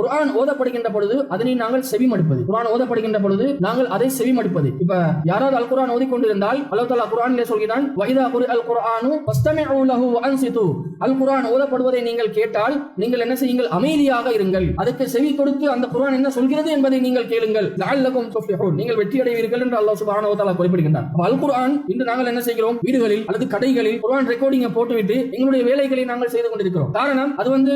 குரான் ஓதப்படுகின்ற பொழுது அதனை நாங்கள் செவிமடுப்பது. குரான் ஓதப்படுகின்ற பொழுது நாங்கள் அதை செவிமடுப்பது. இப்ப யாராவது அல் குர்ஆன் ஓதிக்கொண்டிருந்தால் அல்லாஹ் தாலா குரான் சொல்கிறான் வைதா குரு அல் குரானு அல் குரான் ஓதப்படுவதை நீங்கள் கேட்டால் நீங்கள் என்ன செய்யுங்கள்? அமைதியாக இருங்கள். அதுக்கு செவி கொடுத்து அந்த குரான் என்ன சொல்கிறது என்பதை நீங்கள் கேளுங்கள். நீங்கள் வெற்றி அடைவீர்கள் என்று அல்லாஹ் சுபானோ தாலா குறிப்பிடுகின்றார் அல் குரான் இன்று நாங்கள் என்ன செய்கிறோம்? வீடுகளில் அல்லது கடைகளில் குரான் ரெக்கார்டிங்கை போட்டுவிட்டு எங்களுடைய வேலைகளை நாங்கள் செய்து கொண்டிருக்கிறோம். காரணம் அது வந்து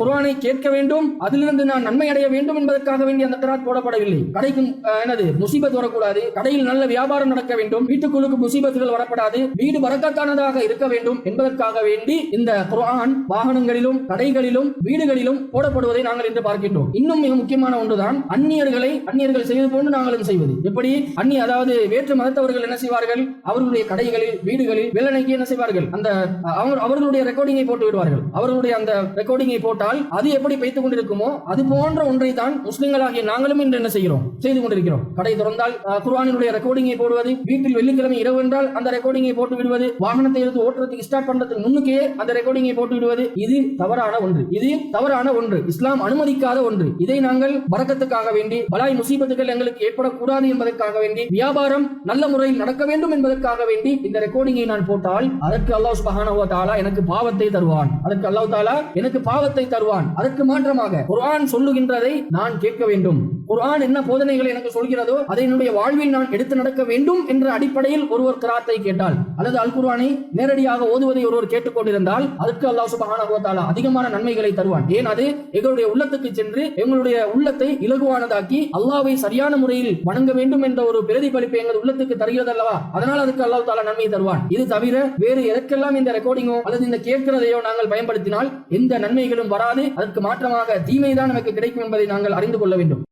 குரானை குர்ஆனை கேட்க வேண்டும் அதிலிருந்து நான் நன்மை அடைய வேண்டும் என்பதற்காக வேண்டிய அந்த கிராத் போடப்படவில்லை. கடைக்கும் எனது என்னது முசீபத் வரக்கூடாது. கடையில் நல்ல வியாபாரம் நடக்க வேண்டும். வீட்டுக்குழுக்கு முசீபத்துகள் வரப்படாது. வீடு வரக்கத்தானதாக இருக்க வேண்டும் என்பதற்காக வேண்டி இந்த குரான் வாகனங்களிலும் கடைகளிலும் வீடுகளிலும் போடப்படுவதை நாங்கள் இன்று பார்க்கின்றோம். இன்னும் மிக முக்கியமான ஒன்றுதான் அந்நியர்களை அந்நியர்கள் செய்வது போன்று நாங்களும் செய்வது. எப்படி? அந்நிய அதாவது வேற்று மதத்தவர்கள் என்ன செய்வார்கள்? அவர்களுடைய கடைகளில் வீடுகளில் வெள்ளனைக்கு என்ன செய்வார்கள்? அந்த அவர் அவர்களுடைய ரெக்கார்டிங்கை போட்டு விடுவார்கள். அவர்களுடைய அந்த ரெக்கார்டிங்கை போட்டால் அது எப்படி பைத்துக் கொண்டிருக்குமோ அது போன்ற ஒன்றை தான் முஸ்லிம்களாகிய நாங்களும் இன்று என்ன செய்கிறோம்? செய்து கொண்டிருக்கிறோம். கடை திறந்தால் குர்வானினுடைய ரெக்கார்டிங்கை போடுவது வீட்டில் வெள்ளிக்கிழமை இரவு என்றால் அந்த ரெக்கார்டிங்கை போட்டு விடுவது வாகனத்தை எடுத்து ஓட்டுறதுக்கு ஸ்டார்ட் பண்றதுக்கு முன்னுக்கே அந்த ரெக்கார்டிங்கை போட்டு விடுவது இது தவறான ஒன்று. இது தவறான ஒன்று. இஸ்லாம் அனுமதிக்காத ஒன்று. இதை நாங்கள் வரக்கத்துக்காக வேண்டி பலாய் முசீபத்துகள் எங்களுக்கு ஏற்படக்கூடாது என்பதற்காக வேண்டி வியாபாரம் நல்ல முறையில் நடக்க வேண்டும் என்பதற்காக வேண்டி இந்த ரெக்கார்டிங்கை நான் போட்டால் அதற்கு அல்லாஹ் சுபஹானஹு வ எனக்கு பாவத்தை தருவான். அதற்கு அல்லாஹ் தாலா எனக்கு பாவத்தை தருவான். அதற்கு மாற்றமாக குர்ஆன் சொல்லுகின்றதை நான் கேட்க வேண்டும். குர்ஆன் என்ன போதனைகளை எனக்கு சொல்கிறதோ அதை என்னுடைய வாழ்வில் நான் எடுத்து நடக்க வேண்டும் என்ற அடிப்படையில் ஒருவர் கிராத்தை கேட்டால் அல்லது அல் குர்ஆனை நேரடியாக ஓதுவதை ஒருவர் கேட்டுக்கொண்டிருந்தால் அதற்கு அல்லாஹ் சுப்ஹானஹு வ அதிகமான நன்மைகளை தருவான். ஏன் அது? எங்களுடைய உள்ளத்துக்கு சென்று எங்களுடைய உள்ளத்தை இலகுவானதாக்கி அல்லாஹ்வை சரியான முறையில் வணங்க வேண்டும் என்ற ஒரு பிரதிபலிப்பு எங்கள் உள்ளத்துக்கு தருகிறது அல்லவா அதனால் அதுக்கு அல்லாஹ் தாலா நன்மை தருவான். இது தவிர வேறு எதற்கெல்லாம் இந்த ரெக்கார்டிங்கோ அல்லது இந்த கேட்கிறதையோ நாங்கள் பயன்படுத்தினால் எந்த நன்மைகளும் வராது அதற்கு மாற்றமாக தீமைதான் நமக்கு கிடைக்கும் என்பதை நாங்கள் அறிந்து கொள்ள வேண்டும்.